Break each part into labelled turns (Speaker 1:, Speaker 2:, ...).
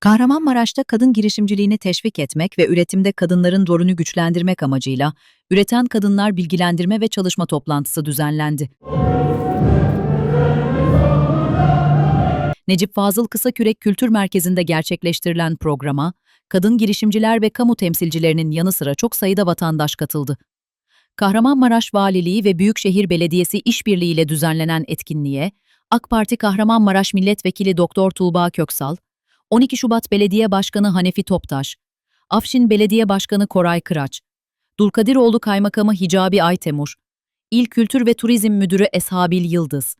Speaker 1: Kahramanmaraş'ta kadın girişimciliğini teşvik etmek ve üretimde kadınların rolünü güçlendirmek amacıyla Üreten Kadınlar Bilgilendirme ve Çalışma Toplantısı düzenlendi. Necip Fazıl Kısakürek Kültür Merkezi'nde gerçekleştirilen programa, kadın girişimciler ve kamu temsilcilerinin yanı sıra çok sayıda vatandaş katıldı. Kahramanmaraş Valiliği ve Büyükşehir Belediyesi işbirliğiyle düzenlenen etkinliğe, AK Parti Kahramanmaraş Milletvekili Doktor Tuğba Köksal, 12 Şubat Belediye Başkanı Hanefi Toptaş, Afşin Belediye Başkanı Koray Kıraç, Dulkadiroğlu Kaymakamı Hicabi Aytemur, İl Kültür ve Turizm Müdürü Eshabil Yıldız,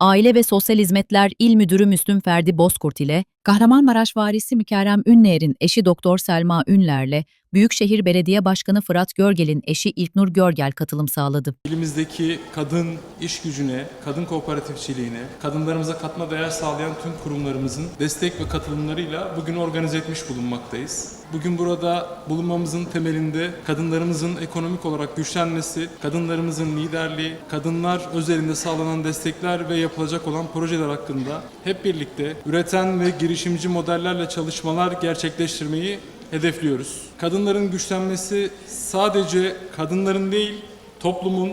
Speaker 1: Aile ve Sosyal Hizmetler İl Müdürü Müslüm Ferdi Bozkurt ile Kahramanmaraş Valisi Mükerrem Ünler'in eşi Doktor Selma Ünler'le Büyükşehir Belediye Başkanı Fırat Görgel'in eşi İlknur Görgel katılım sağladı.
Speaker 2: İlimizdeki kadın iş gücüne, kadın kooperatifçiliğine, kadınlarımıza katma değer sağlayan tüm kurumlarımızın destek ve katılımlarıyla bugün organize etmiş bulunmaktayız. Bugün burada bulunmamızın temelinde kadınlarımızın ekonomik olarak güçlenmesi, kadınlarımızın liderliği, kadınlar özelinde sağlanan destekler ve yapılacak olan projeler hakkında hep birlikte üreten ve girişimci modellerle çalışmalar gerçekleştirmeyi hedefliyoruz. Kadınların güçlenmesi sadece kadınların değil, toplumun,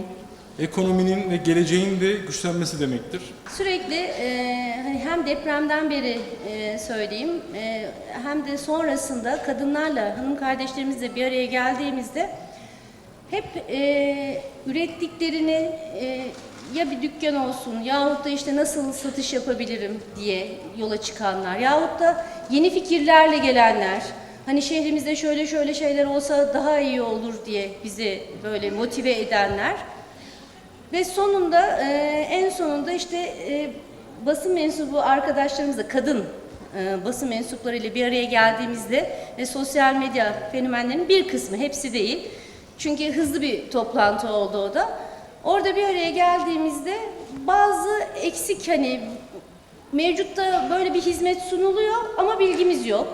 Speaker 2: ekonominin ve geleceğin de güçlenmesi demektir.
Speaker 3: Sürekli e, hani hem depremden beri e, söyleyeyim e, hem de sonrasında kadınlarla hanım kardeşlerimizle bir araya geldiğimizde hep e, ürettiklerini e, ya bir dükkan olsun yahut da işte nasıl satış yapabilirim diye yola çıkanlar yahut da yeni fikirlerle gelenler hani şehrimizde şöyle şöyle şeyler olsa daha iyi olur diye bizi böyle motive edenler ve sonunda e, en sonunda işte e, basın mensubu arkadaşlarımızla kadın e, basın mensuplarıyla bir araya geldiğimizde ve sosyal medya fenomenlerinin bir kısmı hepsi değil. Çünkü hızlı bir toplantı oldu o da. Orada bir araya geldiğimizde bazı eksik hani mevcutta böyle bir hizmet sunuluyor ama bilgimiz yok.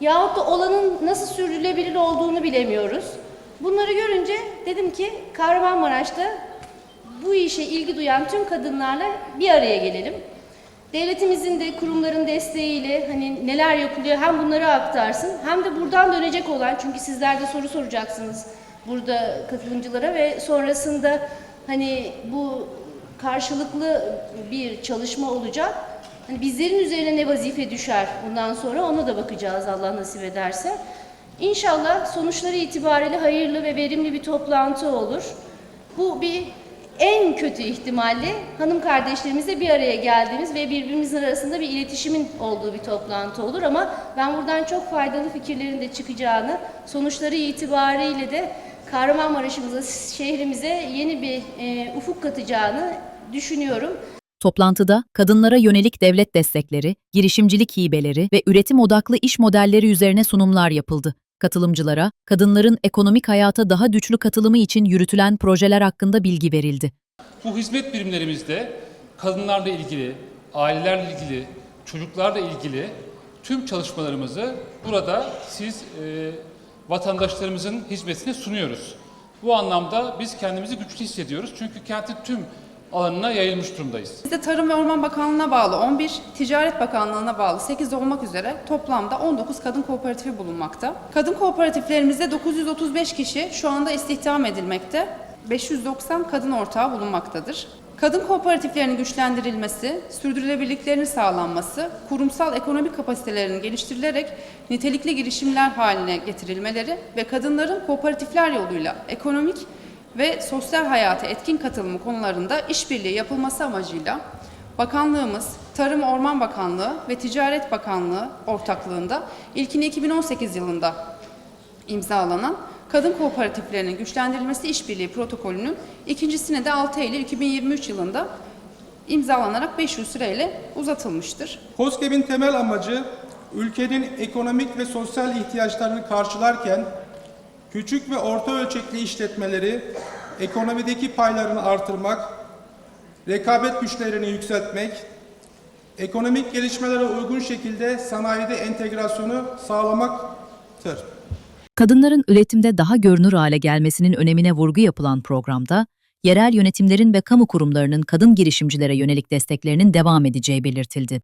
Speaker 3: Yahut da olanın nasıl sürdürülebilir olduğunu bilemiyoruz. Bunları görünce dedim ki Kahramanmaraş'ta bu işe ilgi duyan tüm kadınlarla bir araya gelelim. Devletimizin de kurumların desteğiyle hani neler yapılıyor hem bunları aktarsın hem de buradan dönecek olan çünkü sizler de soru soracaksınız burada katılımcılara ve sonrasında hani bu karşılıklı bir çalışma olacak. Hani bizlerin üzerine ne vazife düşer bundan sonra ona da bakacağız Allah nasip ederse. İnşallah sonuçları itibariyle hayırlı ve verimli bir toplantı olur. Bu bir en kötü ihtimalle hanım kardeşlerimizle bir araya geldiğimiz ve birbirimizin arasında bir iletişimin olduğu bir toplantı olur ama ben buradan çok faydalı fikirlerin de çıkacağını, sonuçları itibariyle de Kahramanmaraş'ımıza, şehrimize yeni bir e, ufuk katacağını düşünüyorum.
Speaker 1: Toplantıda kadınlara yönelik devlet destekleri, girişimcilik hibeleri ve üretim odaklı iş modelleri üzerine sunumlar yapıldı. Katılımcılara, kadınların ekonomik hayata daha güçlü katılımı için yürütülen projeler hakkında bilgi verildi.
Speaker 4: Bu hizmet birimlerimizde kadınlarla ilgili, ailelerle ilgili, çocuklarla ilgili tüm çalışmalarımızı burada siz e, vatandaşlarımızın hizmetine sunuyoruz. Bu anlamda biz kendimizi güçlü hissediyoruz. Çünkü kentin tüm alanına yayılmış durumdayız.
Speaker 5: Bizde Tarım ve Orman Bakanlığı'na bağlı 11, Ticaret Bakanlığı'na bağlı 8 olmak üzere toplamda 19 kadın kooperatifi bulunmakta. Kadın kooperatiflerimizde 935 kişi şu anda istihdam edilmekte. 590 kadın ortağı bulunmaktadır. Kadın kooperatiflerinin güçlendirilmesi, sürdürülebilirliklerinin sağlanması, kurumsal ekonomik kapasitelerinin geliştirilerek nitelikli girişimler haline getirilmeleri ve kadınların kooperatifler yoluyla ekonomik ve sosyal hayata etkin katılımı konularında işbirliği yapılması amacıyla Bakanlığımız, Tarım Orman Bakanlığı ve Ticaret Bakanlığı ortaklığında ilkini 2018 yılında imzalanan Kadın Kooperatiflerinin Güçlendirilmesi İşbirliği Protokolü'nün ikincisine de 6 Eylül 2023 yılında imzalanarak 500 süreyle uzatılmıştır.
Speaker 6: COSGAP'in temel amacı ülkenin ekonomik ve sosyal ihtiyaçlarını karşılarken küçük ve orta ölçekli işletmeleri ekonomideki paylarını artırmak, rekabet güçlerini yükseltmek, ekonomik gelişmelere uygun şekilde sanayide entegrasyonu sağlamaktır.
Speaker 1: Kadınların üretimde daha görünür hale gelmesinin önemine vurgu yapılan programda, yerel yönetimlerin ve kamu kurumlarının kadın girişimcilere yönelik desteklerinin devam edeceği belirtildi.